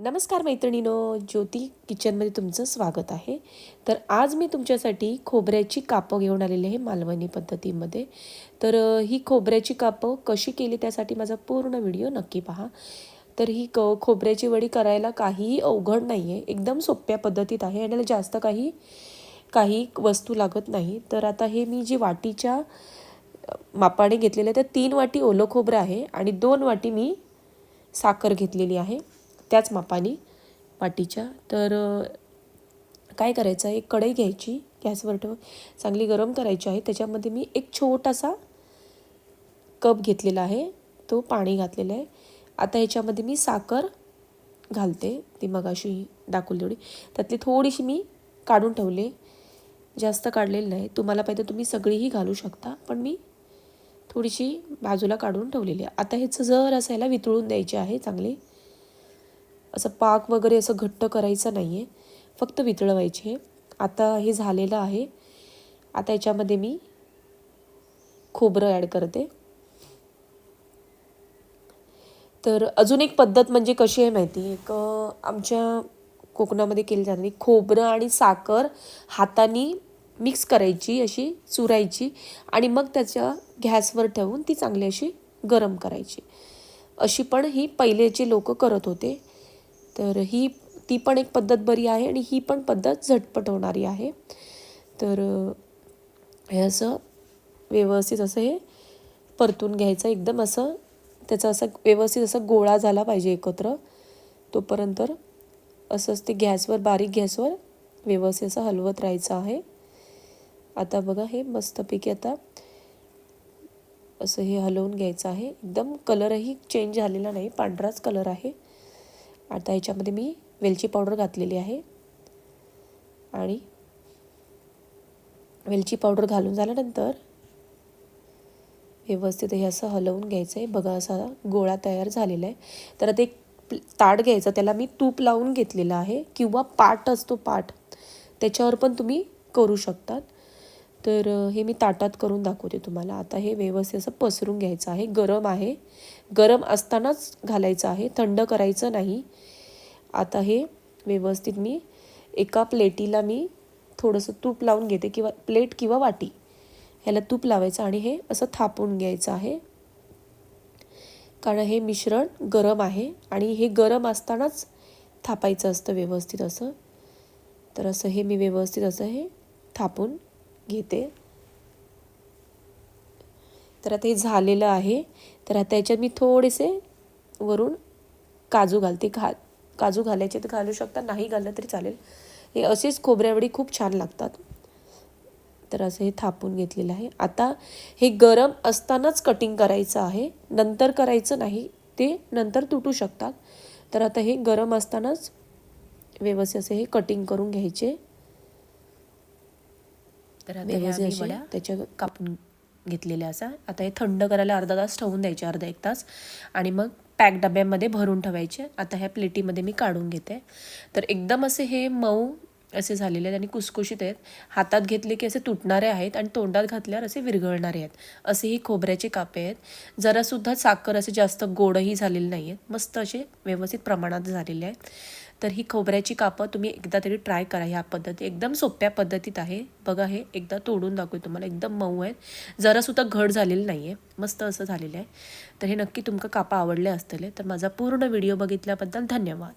नमस्कार मैत्रिणीनो ज्योती किचनमध्ये तुमचं स्वागत आहे. तर आज मी तुमच्यासाठी खोबऱ्याची कापं घेऊन आलेली आहे मालवणी पद्धतीमध्ये. तर ही खोबऱ्याची कापं कशी केली त्यासाठी माझा पूर्ण व्हिडिओ नक्की पहा. तर ही क खोबऱ्याची वडी करायला काहीही अवघड नाही आहे एकदम सोप्या पद्धतीत आहे. आणि याला जास्त काही काही वस्तू लागत नाही. तर आता हे मी जी वाटीच्या मापाने घेतलेलं आहे तर तीन वाटी ओलं खोबरं आहे आणि दोन वाटी मी साखर घेतलेली आहे. त्याच मापाने वाटीच्या. तर काय करायचं? आहे एक कढई घ्यायची गॅसवर ठेव चांगली गरम करायची आहे. त्याच्यामध्ये मी एक छोटासा कप घेतलेला आहे. तो पाणी घातलेलं आहे. आता ह्याच्यामध्ये मी साखर घालते. ती मगाशी दाखवली तेवढी त्यातली थोडीशी मी काढून ठेवले. जास्त काढलेली नाही. तुम्हाला पाहिजे तुम्ही सगळीही घालू शकता. पण मी थोडीशी बाजूला काढून ठेवलेली आहे. आता ह्याचं जर असायला वितळून द्यायचे आहे चांगले असं पाक वगैरे असं घट्ट करायचं नाही आहे फक्त वितळवायचे. आता हे झालेलं आहे. आता याच्यामध्ये मी खोबरं ॲड करते. तर अजून एक पद्धत म्हणजे कशी आहे माहिती? एक आमच्या कोकणामध्ये केली जाते खोबरं आणि साखर हाताने मिक्स करायची अशी चुरायची आणि मग त्याच्या गॅसवर ठेवून ती चांगली अशी गरम करायची. अशी पण ही पहिलेचे लोक करत होते. तर ही ती पण एक पद्धत बरी आहे आणि ही पण पद्धत झटपट होणारी आहे. तर हे असं व्यवस्थित असं हे परतून घ्यायचं. एकदम असं त्याचा असं व्यवस्थित असं गोळा झाला पाहिजे एकत्र. तोपर्यंत असंच ते गॅसवर बारीक गॅसवर व्यवस्थित असं हलवत राहायचं आहे. आता बघा हे मस्तपैकी आता असं हे हलवून घ्यायचं आहे. एकदम कलरही चेंज झालेला नाही. पांढराच कलर आहे. आता ह्याच्यामध्ये मी वेलची पावडर घातलेली आहे. आणि वेलची पावडर घालून झाल्यानंतर व्यवस्थित हे असं हलवून घ्यायचं आहे बघा असा गोळा तयार झालेला आहे. तर आता एक ताट घ्यायचं त्याला मी तूप लावून घेतलेलं आहे. किंवा पाट असतो पाट. त्याच्यावर पण तुम्ही करू शकतात. तर हे मी ताटात करून दाखवते तुम्हाला. आता हे व्यवस्थित असं पसरून घ्यायचं आहे. गरम आहे. गरम असतानाच घालायचं आहे. थंड करायचं नाही. आता हे व्यवस्थित मी एका प्लेटीला मी थोडंसं तूप लावून घेते किंवा प्लेट किंवा वाटी. ह्याला तूप लावायचं आणि हे असं थापून घ्यायचं आहे. कारण हे मिश्रण गरम आहे आणि हे गरम असतानाच थापायचं असतं व्यवस्थित असं. तर असं हे मी व्यवस्थित असं हे थापून घेते. तर आता हे झालेलं आहे. तर आता याच्यात मी थोडेसे वरून काजू घालते. घा काजू घालायचे तर घालू शकता नाही घाललं तरी चालेल. हे असेच खोबऱ्यावडी खूप छान लागतात. तर असं हे थापून घेतलेलं आहे. आता हे गरम असतानाच कटिंग करायचं आहे. नंतर करायचं नाही ते नंतर तुटू शकतात. तर आता हे गरम असतानाच व्यवस्थित असे हे कटिंग करून घ्यायचे. तर आता व्यवस्थित त्याच्या कापून घेतलेल्या असा. आता हे थंड करायला अर्धा तास ठेवून द्यायचे अर्धा एक तास. आणि मग पॅक डब्यामध्ये भरून ठेवायचे. आता ह्या प्लेटीमध्ये मी काढून घेते. तर एकदम असे हे मऊ असे झालेले आहेत आणि कुसकुशीत आहेत. हातात घेतले की असे तुटणारे आहेत आणि तोंडात घातल्यावर असे विरघळणारे आहेत. असे ही खोबऱ्याचे कापे आहेत. जरासुद्धा साखर असे जास्त गोडही झालेले नाही आहेत मस्त असे व्यवस्थित प्रमाणात झालेले आहेत. तर ही खोबऱ्याची कापं तुम्ही एकदा तरी ट्राय करा ह्या पद्धती. एकदम सोप्या पद्धतीत आहे. बघा हे एकदा तोडून दाखवते तुम्हाला. एकदम मऊ आहेत. जरासुद्धा घट झालेलं नाही आहे मस्त असं झालेलं आहे. तर हे नक्की तुमका कापा आवडले असतले तर माझा पूर्ण व्हिडिओ बघितल्याबद्दल धन्यवाद.